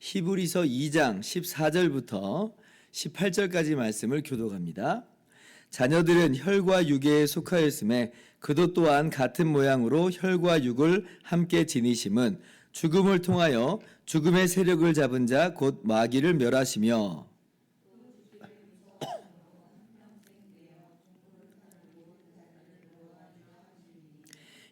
히브리서 2장 14절부터 18절까지 말씀을 교독합니다. 자녀들은 혈과 육에 속하였음에 그도 또한 같은 모양으로 혈과 육을 함께 지니심은 죽음을 통하여 죽음의 세력을 잡은 자 곧 마귀를 멸하시며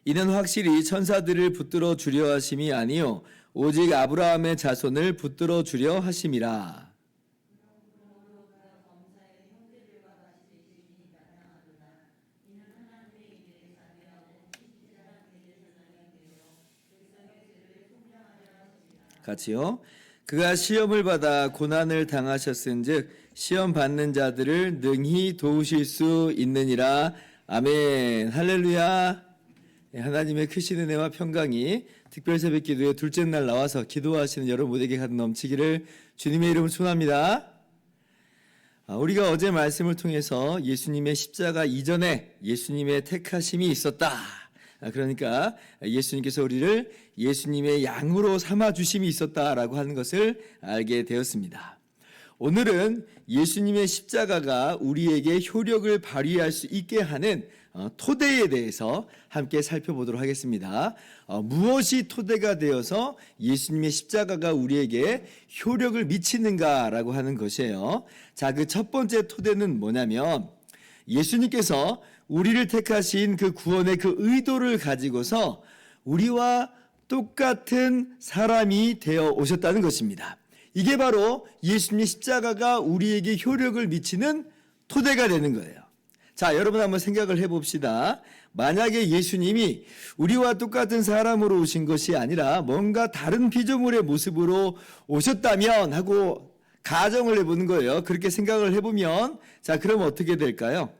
이는 확실히 천사들을 붙들어 주려 하심이 아니요 오직 아브라함의 자손을 붙들어 주려 하심이라. 같이요. 그가 시험을 받아 고난을 당하셨은즉 시험 받는 자들을 능히 도우실 수 있느니라. 아멘. 할렐루야. 네, 하나님의 크신 은혜와 평강이 특별 새벽 기도의 둘째 날 나와서 기도하시는 여러분 모두에게 가득 넘치기를 주님의 이름으로 축원합니다. 아, 우리가 어제 말씀을 통해서 예수님의 십자가 이전에 예수님의 택하심이 있었다. 아, 그러니까 예수님께서 우리를 예수님의 양으로 삼아 주심이 있었다라고 하는 것을 알게 되었습니다. 오늘은 예수님의 십자가가 우리에게 효력을 발휘할 수 있게 하는 어, 토대에 대해서 함께 살펴보도록 하겠습니다. 어, 무엇이 토대가 되어서 예수님의 십자가가 우리에게 효력을 미치는가라고 하는 것이에요. 자, 그 첫 번째 토대는 뭐냐면 예수님께서 우리를 택하신 그 구원의 그 의도를 가지고서 우리와 똑같은 사람이 되어 오셨다는 것입니다. 이게 바로 예수님의 십자가가 우리에게 효력을 미치는 토대가 되는 거예요. 자, 여러분 한번 생각을 해봅시다. 만약에 예수님이 우리와 똑같은 사람으로 오신 것이 아니라 뭔가 다른 피조물의 모습으로 오셨다면 하고 가정을 해보는 거예요. 그렇게 생각을 해보면, 자, 그럼 어떻게 될까요?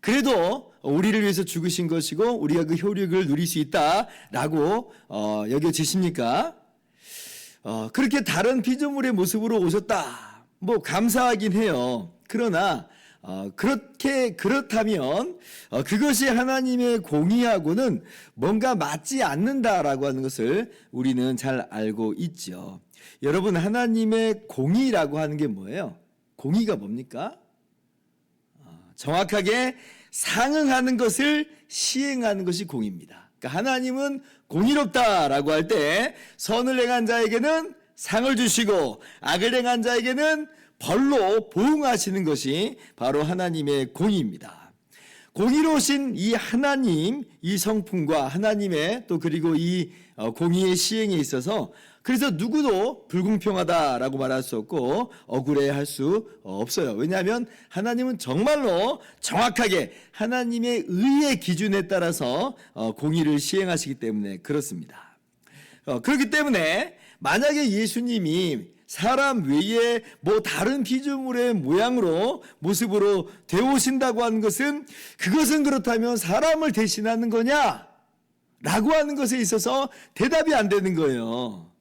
그래도 우리를 위해서 죽으신 것이고 우리가 그 효력을 누릴 수 있다라고 어, 여겨지십니까? 어, 그렇게 다른 피조물의 모습으로 오셨다. 뭐 감사하긴 해요. 그러나 어, 그렇게 그렇다면 어, 그것이 하나님의 공의하고는 뭔가 맞지 않는다라고 하는 것을 우리는 잘 알고 있죠. 여러분 하나님의 공의라고 하는 게 뭐예요? 공의가 뭡니까? 어, 정확하게 상응하는 것을 시행하는 것이 공의입니다. 그러니까 하나님은 공의롭다라고 할 때 선을 행한 자에게는 상을 주시고 악을 행한 자에게는 벌로 보응하시는 것이 바로 하나님의 공의입니다. 공의로우신 이 하나님, 이 성품과 하나님의 또 그리고 이 어, 공의의 시행에 있어서 그래서 누구도 불공평하다라고 말할 수 없고 억울해할 수 없어요. 왜냐하면 하나님은 정말로 정확하게 하나님의 의의 기준에 따라서 어, 공의를 시행하시기 때문에 그렇습니다. 어, 그렇기 때문에 만약에 예수님이 사람 외에 뭐 다른 피조물의 모양으로 모습으로 되오신다고 하는 것은 그것은 그렇다면 사람을 대신하는 거냐? 라고 하는 것에 있어서 대답이 안 되는 거예요.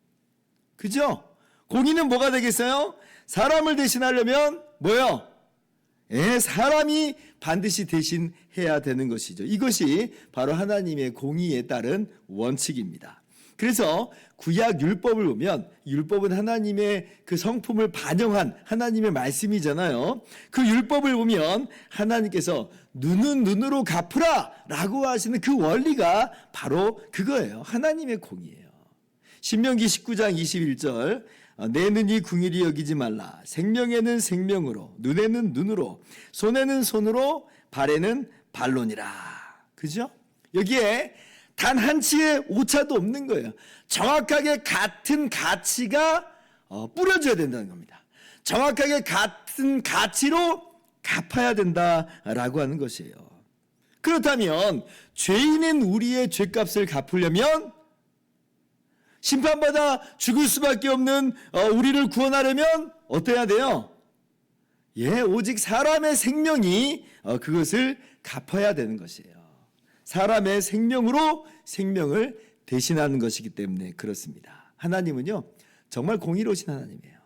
그죠? 공의는 뭐가 되겠어요? 사람을 대신하려면 뭐요? 예, 사람이 반드시 대신해야 되는 것이죠. 이것이 바로 하나님의 공의에 따른 원칙입니다. 그래서 구약 율법을 보면 율법은 하나님의 그 성품을 반영한 하나님의 말씀이잖아요. 그 율법을 보면 하나님께서 눈은 눈으로 갚으라 라고 하시는 그 원리가 바로 그거예요. 하나님의 공의예요. 신명기 19장 21절 내 눈이 궁일이 여기지 말라 생명에는 생명으로 눈에는 눈으로 손에는 손으로 발에는 발론이라 그죠? 여기에 단 한 치의 오차도 없는 거예요. 정확하게 같은 가치가 어, 뿌려져야 된다는 겁니다. 정확하게 같은 가치로 갚아야 된다라고 하는 것이에요. 그렇다면 죄인인 우리의 죄값을 갚으려면 심판받아 죽을 수밖에 없는 어, 우리를 구원하려면 어때야 돼요? 예, 오직 사람의 생명이 어, 그것을 갚아야 되는 것이에요. 사람의 생명으로 생명을 대신하는 것이기 때문에 그렇습니다. 하나님은요, 정말 공의로우신 하나님이에요.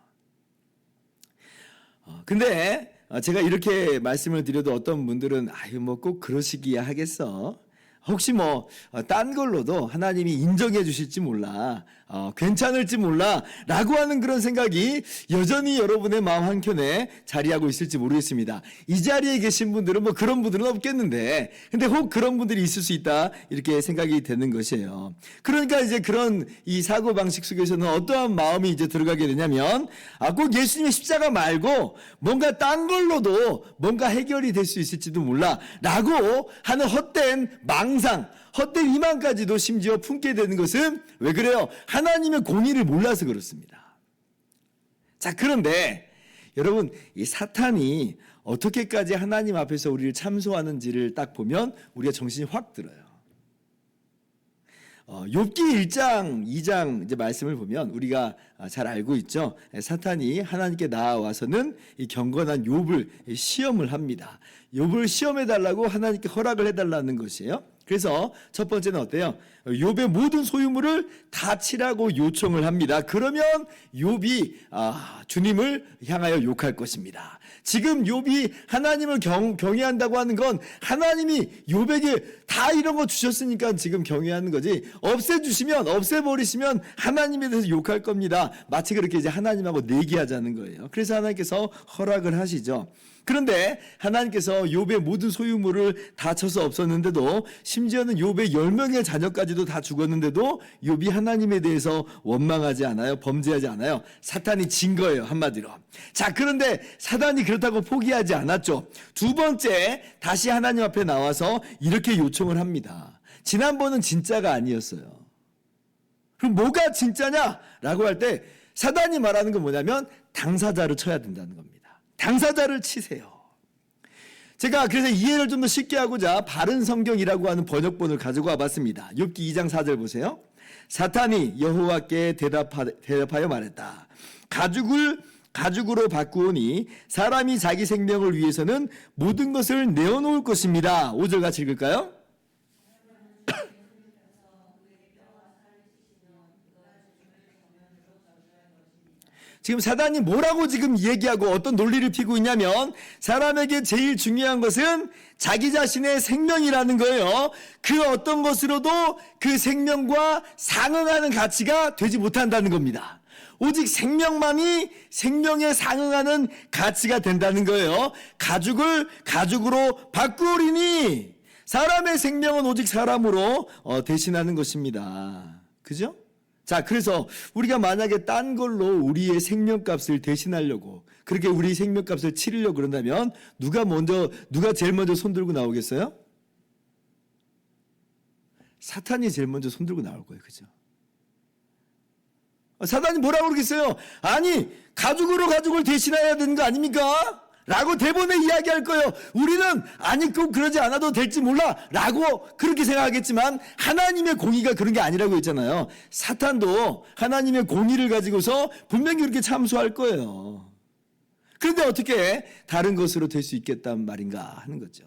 어, 근데 제가 이렇게 말씀을 드려도 어떤 분들은 아유 뭐 꼭 그러시기야 하겠어. 혹시 뭐 딴 걸로도 하나님이 인정해 주실지 몰라 어, 괜찮을지 몰라 라고 하는 그런 생각이 여전히 여러분의 마음 한켠에 자리하고 있을지 모르겠습니다. 이 자리에 계신 분들은 뭐 그런 분들은 없겠는데 근데 혹 그런 분들이 있을 수 있다 이렇게 생각이 되는 것이에요. 그러니까 이제 그런 이 사고 방식 속에서는 어떠한 마음이 이제 들어가게 되냐면 아, 꼭 예수님의 십자가 말고 뭔가 딴 걸로도 뭔가 해결이 될 수 있을지도 몰라 라고 하는 헛된 망상 헛된 희망까지도 심지어 품게 되는 것은 왜 그래요? 하나님의 공의를 몰라서 그렇습니다. 자, 그런데 여러분, 이 사탄이 어떻게까지 하나님 앞에서 우리를 참소하는지를 딱 보면 우리가 정신이 확 들어요. 어, 욥기 1장, 2장 이제 말씀을 보면 우리가 아, 잘 알고 있죠. 사탄이 하나님께 나와서는 이 경건한 욥을 시험을 합니다. 욥을 시험해 달라고 하나님께 허락을 해 달라는 것이에요. 그래서 첫 번째는 어때요? 욥의 모든 소유물을 다 치라고 요청을 합니다. 그러면 욥이 아, 주님을 향하여 욕할 것입니다. 지금 욥이 하나님을 경, 경외한다고 하는 건 하나님이 욥에게 다 이런 거 주셨으니까 지금 경외하는 거지. 없애 주시면 없애 버리시면 하나님에 대해서 욕할 겁니다. 마치 그렇게 이제 하나님하고 내기하자는 거예요. 그래서 하나님께서 허락을 하시죠. 그런데 하나님께서 욥의 모든 소유물을 다 쳐서 없었는데도 심지어는 욥의 10명의 자녀까지도 다 죽었는데도 욥이 하나님에 대해서 원망하지 않아요. 범죄하지 않아요. 사탄이 진 거예요. 한마디로. 자, 그런데 사단이 그렇다고 포기하지 않았죠. 두 번째 다시 하나님 앞에 나와서 이렇게 요청을 합니다. 지난번은 진짜가 아니었어요. 그럼 뭐가 진짜냐? 라고 할 때 사단이 말하는 건 뭐냐면 당사자를 쳐야 된다는 겁니다. 당사자를 치세요. 제가 그래서 이해를 좀 더 쉽게 하고자 바른 성경이라고 하는 번역본을 가지고 와봤습니다. 욥기 2장 4절 보세요. 사탄이 여호와께 대답하, 대답하여 말했다. 가죽을 가죽으로 바꾸오니 사람이 자기 생명을 위해서는 모든 것을 내어놓을 것입니다. 5절 같이 읽을까요? 지금 사단이 뭐라고 지금 얘기하고 어떤 논리를 피고 있냐면 사람에게 제일 중요한 것은 자기 자신의 생명이라는 거예요. 그 어떤 것으로도 그 생명과 상응하는 가치가 되지 못한다는 겁니다. 오직 생명만이 생명에 상응하는 가치가 된다는 거예요. 가죽을 가죽으로 바꾸리니 사람의 생명은 오직 사람으로 어, 대신하는 것입니다. 그죠? 자, 그래서 우리가 만약에 딴 걸로 우리의 생명값을 대신하려고 그렇게 우리 생명값을 치르려고 그런다면 누가 먼저 누가 제일 먼저 손 들고 나오겠어요? 사탄이 제일 먼저 손 들고 나올 거예요. 그죠? 사단이 뭐라고 그러겠어요? 아니, 가죽으로 가죽을 대신해야 되는 거 아닙니까? 라고 대본에 이야기할 거예요. 우리는 아니 꼭 그러지 않아도 될지 몰라 라고 그렇게 생각하겠지만 하나님의 공의가 그런 게 아니라고 했잖아요. 사탄도 하나님의 공의를 가지고서 분명히 그렇게 참수할 거예요. 그런데 어떻게 다른 것으로 될 수 있겠단 말인가 하는 거죠.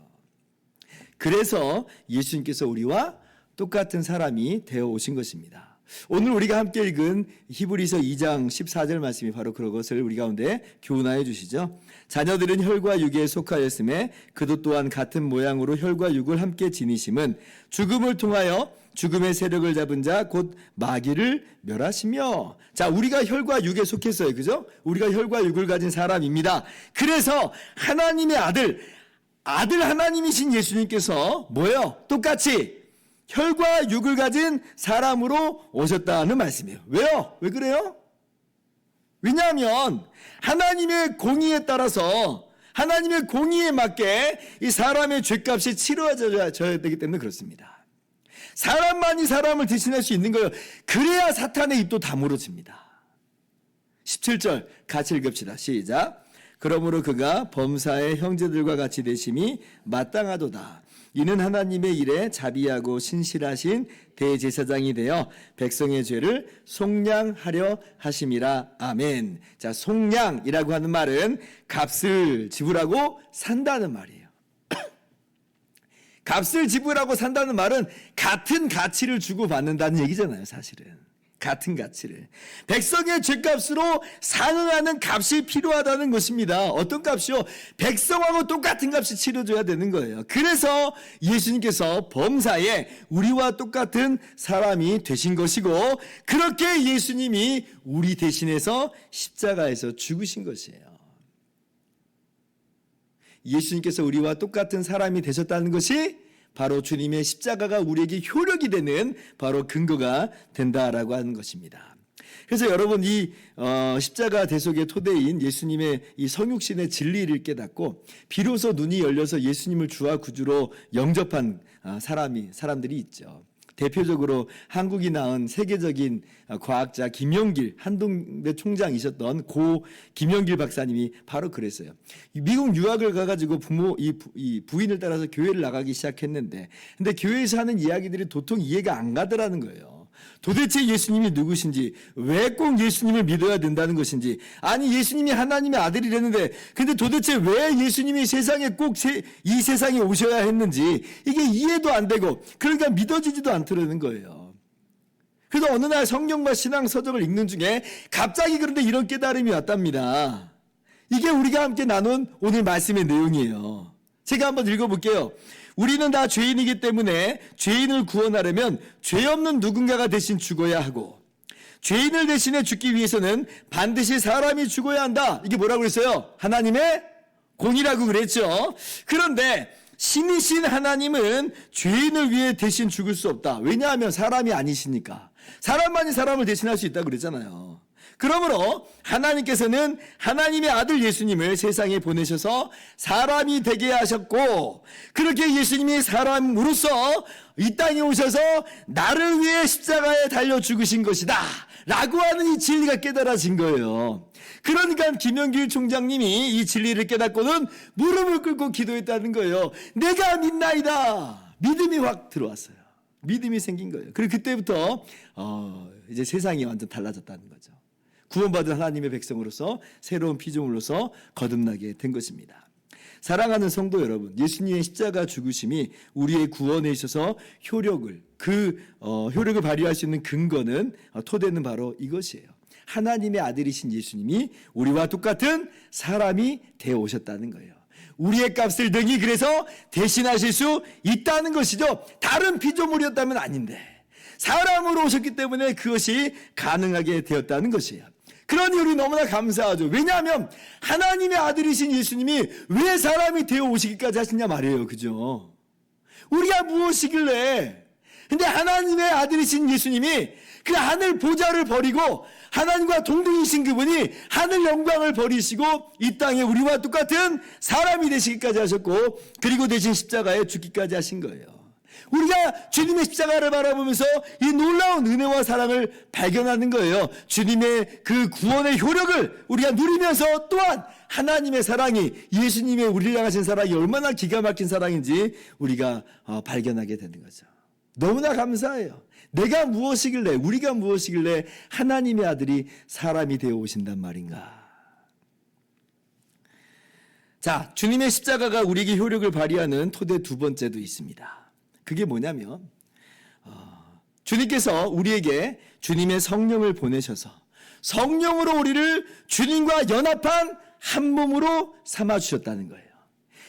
그래서 예수님께서 우리와 똑같은 사람이 되어 오신 것입니다. 오늘 우리가 함께 읽은 히브리서 2장 14절 말씀이 바로 그것을 우리 가운데 교훈하여 주시죠. 자녀들은 혈과 육에 속하였음에 그도 또한 같은 모양으로 혈과 육을 함께 지니심은 죽음을 통하여 죽음의 세력을 잡은 자 곧 마귀를 멸하시며. 자 우리가 혈과 육에 속했어요. 그죠? 우리가 혈과 육을 가진 사람입니다. 그래서 하나님의 아들 아들 하나님이신 예수님께서 뭐예요? 똑같이 혈과 육을 가진 사람으로 오셨다는 말씀이에요. 왜요? 왜 그래요? 왜냐하면 하나님의 공의에 따라서 하나님의 공의에 맞게 이 사람의 죄값이 치러져야 되기 때문에 그렇습니다. 사람만이 사람을 대신할 수 있는 거예요. 그래야 사탄의 입도 다물어집니다. 17절 같이 읽읍시다. 시작. 그러므로 그가 범사의 형제들과 같이 되심이 마땅하도다. 이는 하나님의 일에 자비하고 신실하신 대제사장이 되어 백성의 죄를 속량하려 하심이라. 아멘. 자, 속량이라고 하는 말은 값을 지불하고 산다는 말이에요. 값을 지불하고 산다는 말은 같은 가치를 주고 받는다는 얘기잖아요, 사실은. 같은 가치를 백성의 죄값으로 상응하는 값이 필요하다는 것입니다. 어떤 값이요? 백성하고 똑같은 값이 치러져야 되는 거예요. 그래서 예수님께서 범사에 우리와 똑같은 사람이 되신 것이고 그렇게 예수님이 우리 대신해서 십자가에서 죽으신 것이에요. 예수님께서 우리와 똑같은 사람이 되셨다는 것이 바로 주님의 십자가가 우리에게 효력이 되는 바로 근거가 된다라고 하는 것입니다. 그래서 여러분 이 어, 십자가 대속의 토대인 예수님의 이 성육신의 진리를 깨닫고 비로소 눈이 열려서 예수님을 주와 구주로 영접한 아, 사람이 사람들이 있죠. 대표적으로 한국이 낳은 세계적인 과학자 김영길 한동대 총장이셨던 고 김영길 박사님이 바로 그랬어요. 미국 유학을 가가지고 부모 이, 부, 이 부인을 따라서 교회를 나가기 시작했는데, 근데 교회에서 하는 이야기들이 도통 이해가 안 가더라는 거예요. 도대체 예수님이 누구신지, 왜 꼭 예수님을 믿어야 된다는 것인지, 아니, 예수님이 하나님의 아들이랬는데, 근데 도대체 왜 예수님이 세상에 꼭 이 세상에 오셔야 했는지, 이게 이해도 안 되고, 그러니까 믿어지지도 않더라는 거예요. 그래서 어느 날 성경과 신앙 서적을 읽는 중에 갑자기 그런데 이런 깨달음이 왔답니다. 이게 우리가 함께 나눈 오늘 말씀의 내용이에요. 제가 한번 읽어볼게요. 우리는 다 죄인이기 때문에 죄인을 구원하려면 죄 없는 누군가가 대신 죽어야 하고 죄인을 대신해 죽기 위해서는 반드시 사람이 죽어야 한다. 이게 뭐라고 그랬어요? 하나님의 공이라고 그랬죠. 그런데 신이신 하나님은 죄인을 위해 대신 죽을 수 없다. 왜냐하면 사람이 아니시니까. 사람만이 사람을 대신할 수 있다고 그랬잖아요. 그러므로 하나님께서는 하나님의 아들 예수님을 세상에 보내셔서 사람이 되게 하셨고 그렇게 예수님이 사람으로서 이 땅에 오셔서 나를 위해 십자가에 달려 죽으신 것이다. 라고 하는 이 진리가 깨달아진 거예요. 그러니까 김영길 총장님이 이 진리를 깨닫고는 무릎을 꿇고 기도했다는 거예요. 내가 믿나이다. 믿음이 확 들어왔어요. 믿음이 생긴 거예요. 그리고 그때부터 어, 이제 세상이 완전 달라졌다는 거죠. 구원받은 하나님의 백성으로서 새로운 피조물로서 거듭나게 된 것입니다. 사랑하는 성도 여러분, 예수님의 십자가 죽으심이 우리의 구원에 있어서 효력을 그 어, 효력을 발휘할 수 있는 근거는 어, 토대는 바로 이것이에요. 하나님의 아들이신 예수님이 우리와 똑같은 사람이 되어 오셨다는 거예요. 우리의 값을 등이 그래서 대신하실 수 있다는 것이죠. 다른 피조물이었다면 아닌데 사람으로 오셨기 때문에 그것이 가능하게 되었다는 것이에요. 그러니 우리 너무나 감사하죠. 왜냐하면 하나님의 아들이신 예수님이 왜 사람이 되어 오시기까지 하시냐 말이에요. 그죠? 우리가 무엇이길래 근데 하나님의 아들이신 예수님이 그 하늘 보좌를 버리고 하나님과 동등이신 그분이 하늘 영광을 버리시고 이 땅에 우리와 똑같은 사람이 되시기까지 하셨고 그리고 대신 십자가에 죽기까지 하신 거예요. 우리가 주님의 십자가를 바라보면서 이 놀라운 은혜와 사랑을 발견하는 거예요. 주님의 그 구원의 효력을 우리가 누리면서 또한 하나님의 사랑이 예수님의 우리를 향하신 사랑이 얼마나 기가 막힌 사랑인지 우리가 어, 발견하게 되는 거죠. 너무나 감사해요. 내가 무엇이길래, 우리가 무엇이길래 하나님의 아들이 사람이 되어 오신단 말인가. 자, 주님의 십자가가 우리에게 효력을 발휘하는 토대 두 번째도 있습니다. 그게 뭐냐면, 어, 주님께서 우리에게 주님의 성령을 보내셔서 성령으로 우리를 주님과 연합한 한 몸으로 삼아 주셨다는 거예요.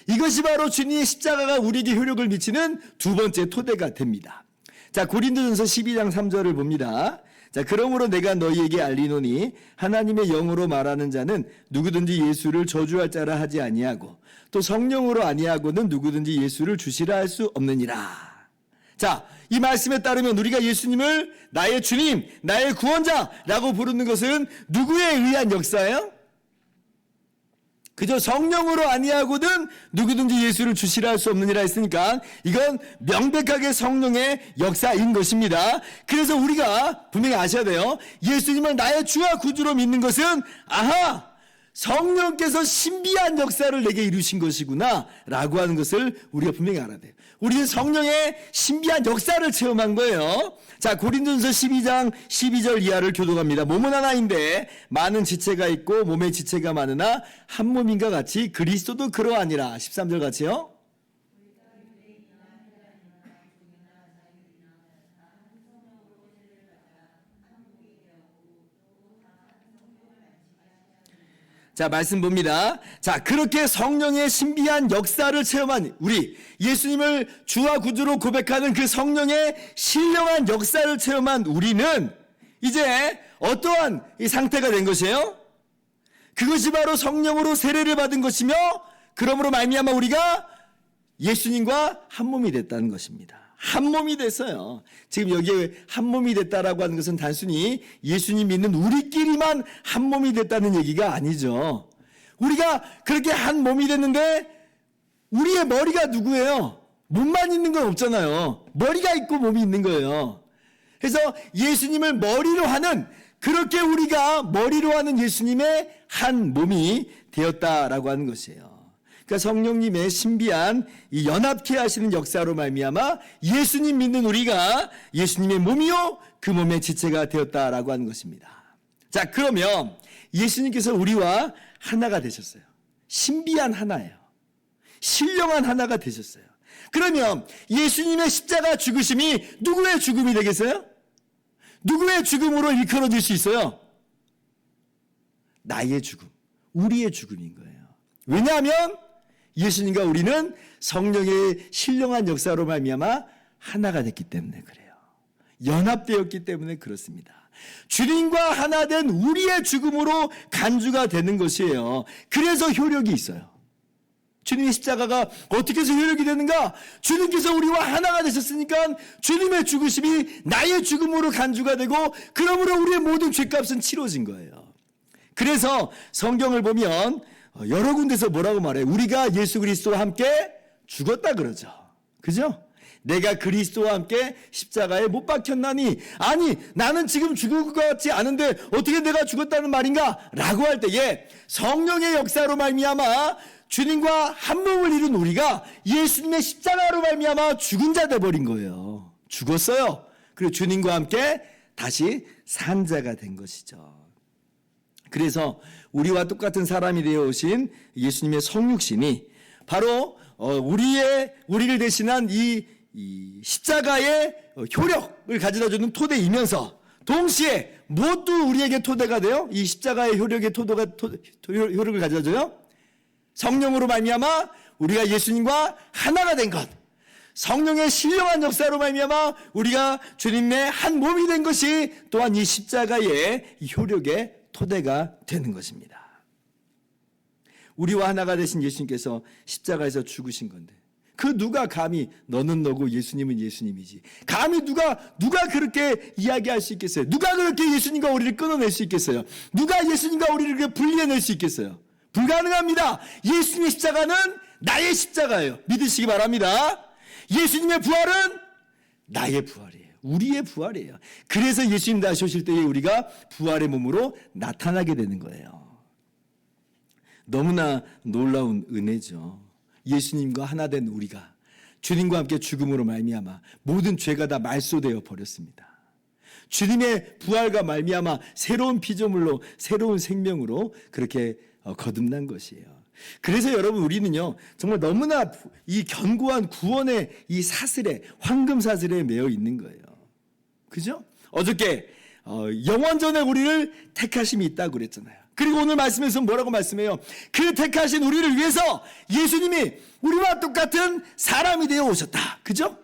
이것이 바로 주님의 십자가가 우리에게 효력을 미치는 두 번째 토대가 됩니다. 자, 고린도전서 12장 3절을 봅니다. 자, 그러므로 내가 너희에게 알리노니 하나님의 영으로 말하는 자는 누구든지 예수를 저주할 자라 하지 아니하고 또 성령으로 아니하고는 누구든지 예수를 주시라 할 수 없느니라. 자, 이 말씀에 따르면 우리가 예수님을 나의 주님, 나의 구원자라고 부르는 것은 누구에 의한 역사예요? 그저 성령으로 아니하고는 누구든지 예수를 주시라 할 수 없느니라 했으니까 이건 명백하게 성령의 역사인 것입니다. 그래서 우리가 분명히 아셔야 돼요. 예수님을 나의 주와 구주로 믿는 것은 아하 성령께서 신비한 역사를 내게 이루신 것이구나 라고 하는 것을 우리가 분명히 알아야 돼요. 우리는 성령의 신비한 역사를 체험한 거예요. 자, 고린도전서 12장 12절 이하를 교도합니다. 몸은 하나인데 많은 지체가 있고 몸의 지체가 많으나 한 몸인가 같이 그리스도도 그러하니라. 13절 같이요. 자, 말씀 봅니다. 자, 그렇게 성령의 신비한 역사를 체험한 우리, 예수님을 주와 구주로 고백하는 그 성령의 신령한 역사를 체험한 우리는 이제 어떠한 이 상태가 된 것이에요? 그것이 바로 성령으로 세례를 받은 것이며, 그러므로 말미암아 우리가 예수님과 한 몸이 됐다는 것입니다. 한 몸이 됐어요. 지금 여기에 한 몸이 됐다라고 하는 것은 단순히 예수님 믿는 우리끼리만 한 몸이 됐다는 얘기가 아니죠. 우리가 그렇게 한 몸이 됐는데 우리의 머리가 누구예요? 몸만 있는 건 없잖아요. 머리가 있고 몸이 있는 거예요. 그래서 예수님을 머리로 하는 그렇게 우리가 머리로 하는 예수님의 한 몸이 되었다라고 하는 것이에요. 그러니까 성령님의 신비한 이 연합케 하시는 역사로 말미암아 예수님 믿는 우리가 예수님의 몸이요 그 몸의 지체가 되었다라고 하는 것입니다. 자, 그러면 예수님께서 우리와 하나가 되셨어요. 신비한 하나예요. 신령한 하나가 되셨어요. 그러면 예수님의 십자가 죽으심이 누구의 죽음이 되겠어요? 누구의 죽음으로 일컬어질 수 있어요? 나의 죽음, 우리의 죽음인 거예요. 왜냐하면 예수님과 우리는 성령의 신령한 역사로 말미암아 하나가 됐기 때문에 그래요. 연합되었기 때문에 그렇습니다. 주님과 하나 된 우리의 죽음으로 간주가 되는 것이에요. 그래서 효력이 있어요. 주님의 십자가가 어떻게 해서 효력이 되는가? 주님께서 우리와 하나가 되셨으니까 주님의 죽으심이 나의 죽음으로 간주가 되고 그러므로 우리의 모든 죄값은 치러진 거예요. 그래서 성경을 보면 어, 여러 군데서 뭐라고 말해요? 우리가 예수 그리스도와 함께 죽었다 그러죠. 그죠? 내가 그리스도와 함께 십자가에 못 박혔나니 아니 나는 지금 죽을 것 같지 않은데 어떻게 내가 죽었다는 말인가? 라고 할 때에 성령의 역사로 말미암아 주님과 한 몸을 이룬 우리가 예수님의 십자가로 말미암아 죽은 자 돼버린 거예요. 죽었어요. 그리고 주님과 함께 다시 산 자가 된 것이죠. 그래서 우리와 똑같은 사람이 되어 오신 예수님의 성육신이 바로 어, 우리의 우리를 대신한 이, 이 십자가의 효력을 가져다 주는 토대이면서 동시에 무엇도 우리에게 토대가 돼요? 이 십자가의 효력의 토도가 토, 효력을 가져다 줘요? 성령으로 말미암아 우리가 예수님과 하나가 된 것. 성령의 신령한 역사로 말미암아 우리가 주님의 한 몸이 된 것이 또한 이 십자가의 효력의 토대가 되는 것입니다. 우리와 하나가 되신 예수님께서 십자가에서 죽으신 건데 그 누가 감히 너는 너고 예수님은 예수님이지. 감히 누가 누가 그렇게 이야기할 수 있겠어요? 누가 그렇게 예수님과 우리를 끊어낼 수 있겠어요? 누가 예수님과 우리를 그렇게 분리해낼 수 있겠어요? 불가능합니다. 예수님의 십자가는 나의 십자가예요. 믿으시기 바랍니다. 예수님의 부활은 나의 부활이에요. 우리의 부활이에요. 그래서 예수님 다시 오실 때에 우리가 부활의 몸으로 나타나게 되는 거예요. 너무나 놀라운 은혜죠. 예수님과 하나 된 우리가 주님과 함께 죽음으로 말미암아 모든 죄가 다 말소되어 버렸습니다. 주님의 부활과 말미암아 새로운 피조물로 새로운 생명으로 그렇게 어, 거듭난 것이에요. 그래서 여러분 우리는요 정말 너무나 이 견고한 구원의 이 사슬에 황금 사슬에 매여 있는 거예요. 그죠? 어저께 어, 영원전에 우리를 택하심이 있다고 그랬잖아요. 그리고 오늘 말씀에서 뭐라고 말씀해요? 그 택하신 우리를 위해서 예수님이 우리와 똑같은 사람이 되어 오셨다. 그죠?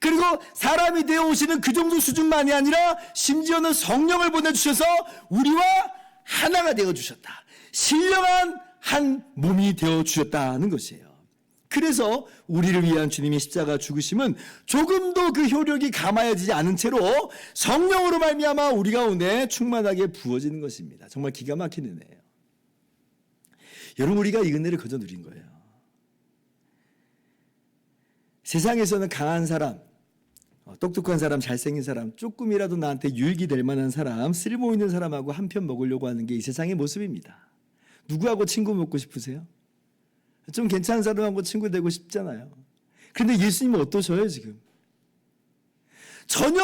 그리고 사람이 되어 오시는 그 정도 수준만이 아니라 심지어는 성령을 보내주셔서 우리와 하나가 되어 주셨다. 신령한 한 몸이 되어 주셨다는 것이에요. 그래서 우리를 위한 주님의 십자가 죽으심은 조금도 그 효력이 감아야지지 않은 채로 성령으로 말미암아 우리 가운데 충만하게 부어지는 것입니다. 정말 기가 막힌 은혜예요. 여러분 우리가 이 은혜를 거저 누린 거예요. 세상에서는 강한 사람, 어, 똑똑한 사람, 잘생긴 사람, 조금이라도 나한테 유익이 될 만한 사람, 쓸모 있는 사람하고 한 편 먹으려고 하는 게 이 세상의 모습입니다. 누구하고 친구 먹고 싶으세요? 좀 괜찮은 사람하고 친구 되고 싶잖아요. 그런데 예수님은 어떠셔요, 지금? 전혀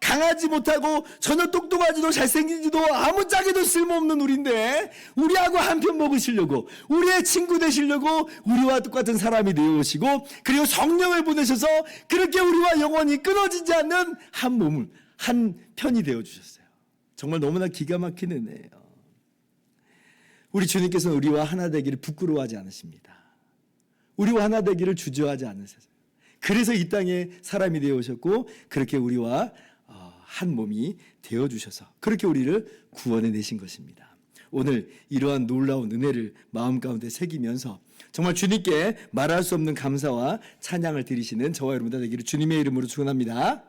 강하지 못하고 전혀 똑똑하지도 잘생기지도 아무짝에도 쓸모없는 우리인데 우리하고 한편 먹으시려고 우리의 친구 되시려고 우리와 똑같은 사람이 되어오시고 그리고 성령을 보내셔서 그렇게 우리와 영원히 끊어지지 않는 한 몸을 한 편이 되어 주셨어요. 정말 너무나 기가 막힌 은혜예요. 우리 주님께서는 우리와 하나 되기를 부끄러워하지 않으십니다. 우리와 하나 되기를 주저하지 않으세요. 그래서 이 땅에 사람이 되어 오셨고 그렇게 우리와 어, 한 몸이 되어 주셔서 그렇게 우리를 구원해 내신 것입니다. 오늘 이러한 놀라운 은혜를 마음 가운데 새기면서 정말 주님께 말할 수 없는 감사와 찬양을 드리시는 저와 여러분 다 되기를 주님의 이름으로 축원합니다.